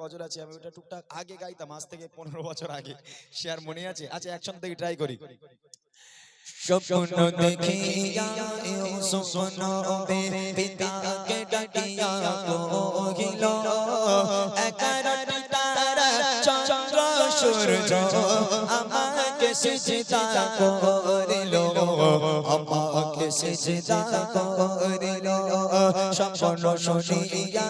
গজল আছে আমি ওটা টুকটাক আগে গাইতাম আজ থেকে পনেরো বছর আগে। সে আর মনে আছে? আচ্ছা একসঙ্গে থেকে ট্রাই করি। স্বপ্ন দেখিয়া স্বপ্ন পিতাকে ডাকিয়া কহিল একারটি তারা চন্দ্র সূর্য আমাকে সিজদা করিল আমাকে সিজদা করিল। স্বপ্ন শুনিয়া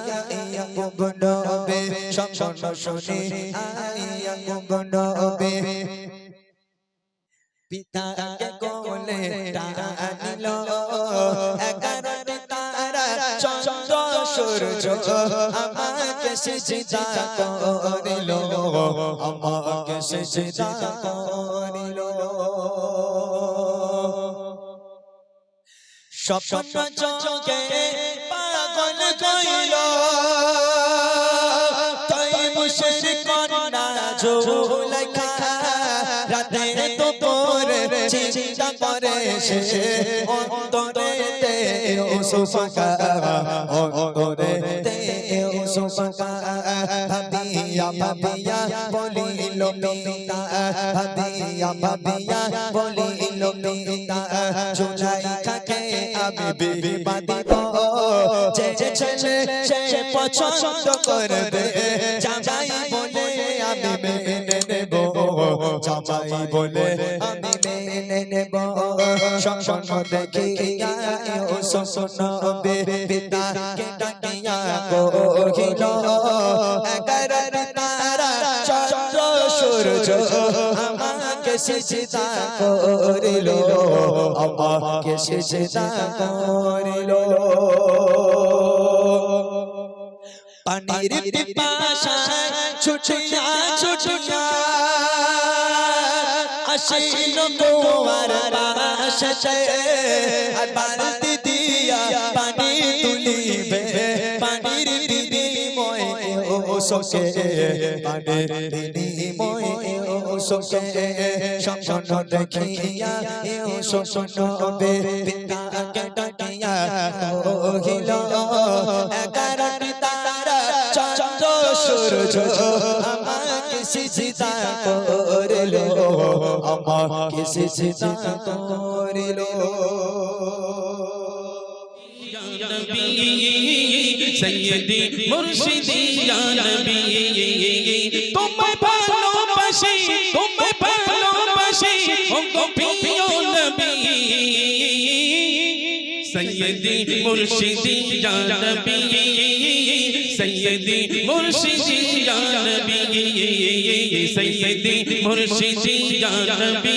ইয়া গুণবে স্বপ্ন শুনিয়া ইয়া গুণবে পিতাকে কোলে টানিল সূর্য আমাকে সিজদা করিল। আমাকে সিজদা করিল। স্বপ্ন চোখে পাগল কইল, তাই তো পরে চিন্তা করে সে অন্তরেতে ওসুফাকা অন্তরেতে ওসুফাকা ভাবিয়া ভাবিয়া বলিল পিতা ভাবিয়া ভাবিয়া বলিল পিতা বিবি বাঁধিব যে ছেলে সে পছন্দ করবে জামাই বলে আমি মেনে নেব। জামাই বলে আমি মেনে নেব। স্বপ্ন দেখিয়া ও স্বপ্ন পিতা কে ডাকিয়া কহিল এগারোর তারা চন্দ্র সূর্য আমাকে সিজদা করিল আমাকে সিজদা করিল। পানির পিপাসা ছুটিয়া ছুটিয়া আসিল তোমার পাশে আর বালতি সোকে পানির বিনিময় ও সোকে স্বপ্ন দেখিয়া ও স্বপ্ন বে পিতাকে ডাকিয়া কহিল এগারোটি তারা চন্দ্র সূর্য আমাকে সিজদা করিল আমাকে সিজদা করিল সৈয়দি মুর্শিদি ইয়া নবী তোমায় ভালোবাসি তোমায় ভালোবাসি ও গো প্রিয় নবী। সৈয়দি মুর্শিদি ইয়া নবী সৈয়দি মুর্শিদি ইয়া নবী সৈয়দি মুর্শিদি ইয়া নবী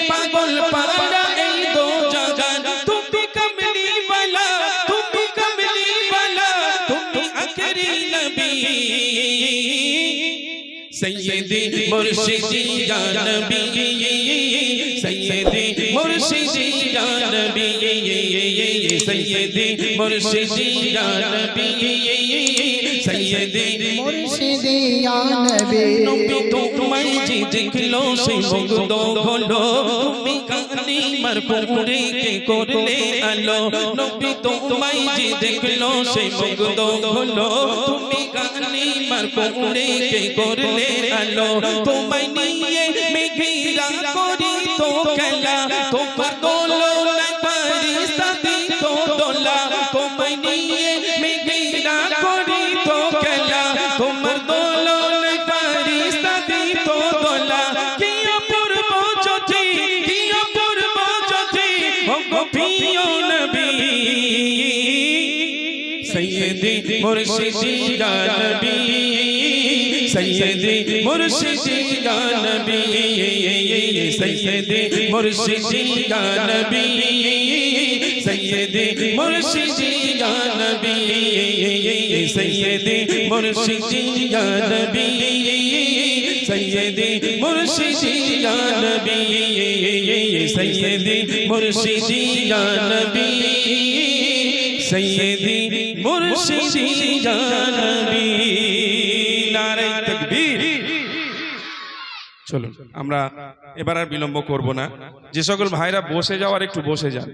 সৈয়দি মুর্শিদি ইয়া নবী সৈয়দি মুর্শিদি ইয়া নবী সৈয়দি মুর্শিদি ইয়া নবী সৈয়দি মুর্শিদিয়া নবী নবী তোমায় যে দেখল সে মুগ্ধ হলো তুমি কানি মার পুরে কে করলে আলো নবী তোমায় যে দেখল সে মুগ্ধ হলো তুমি কানি মার পুরে কে করলে আলো তোমায় নিয়ে মেঘিরা করি তো খেলা তোমার দোলো নাই পারি সাথী তো দোলা তোমায় নিয়ে মেঘিরা করি তো খেলা তোমার দোলো নাই পারি সাথী তো দোলা কি অপূর্ব জ্যোতি কি অপূর্ব জ্যোতি ও গো প্রিয় নবী সৈয়দি মুর্শিদি ইয়া নবী সৈয়দি মুর্শিদি ইয়া নবী সৈয়দি মুর্শিদি ইয়া নবী সৈয়দি মুর্শিদি ইয়া নবী সৈয়দি মুর্শিদি ইয়া নবী সৈয়দি মুর্শিদি ইয়া নবী সৈয়দি মুর্শিদি ইয়া নবী সৈয়দি মুর্শিদি ইয়া নবী চলুন, আমরা এবার আর বিলম্ব করব না। যে সকল ভাইরা বসে যাওয়ার একটু বসে যান।